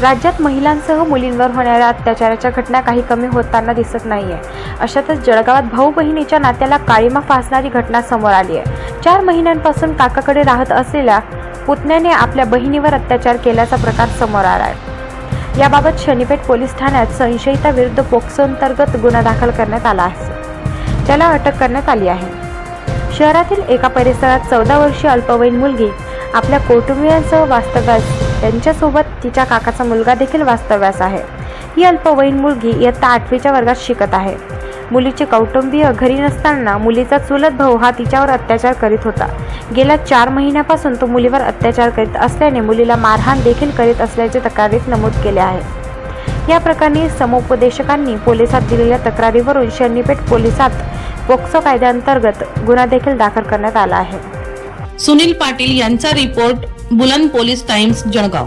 राज्यात महिलांसह मुलींवर होणाऱ्या अत्याचाराच्या घटना काही कमी होताना दिसत नाही आहे अशातच जळगावात भाऊ बहिणीच्या नात्याला काळीमा फासणारी घटना समोर आली आहे. चार महिन्यांपासून काकाकडे राहत असलेल्या पुतण्याने आपल्या बहिणीवर अत्याचार केल्याचा प्रकार समोर आला आहे याबाबत शनीपेठ पोलीस ठाण्यात संशयिताविरुद्ध पोक्सो अंतर्गत गुन्हा दाखल करण्यात आला आहे. त्याला अटक करण्यात आली आहे. शहरातील एका परिसरात चौदा वर्षीय अल्पवयीन मुलगी आपल्या कौटुंबियांसह वास्तव्यास त्यांच्यासोबत तिच्या काकाचा मुलगा देखील वास्तव्यास आहे. ही अल्पवयीन मुलगी इयत्ता आठवीच्या वर्गात शिकत आहे. मुलीचे कौटुंबीय घरी नसताना मुलीचा चुलत भाऊ हा तिच्यावर अत्याचार करीत होता. गेल्या चार महिन्यापासून तो मुलीवर अत्याचार करीत असल्याने मुलीला मारहाण देखील करीत असल्याचे तक्रारीत नमूद केले आहे. या प्रकरणी समुपदेशकांनी पोलिसात दिलेल्या तक्रारीवरून शनीपेठ पोलिसात पोक्सो कायद्याअंतर्गत गुन्हा देखील दाखल करण्यात आला आहे. सुनील पाटील यांचा रिपोर्ट बुलंद पोलीस टाइम्स जळगाव.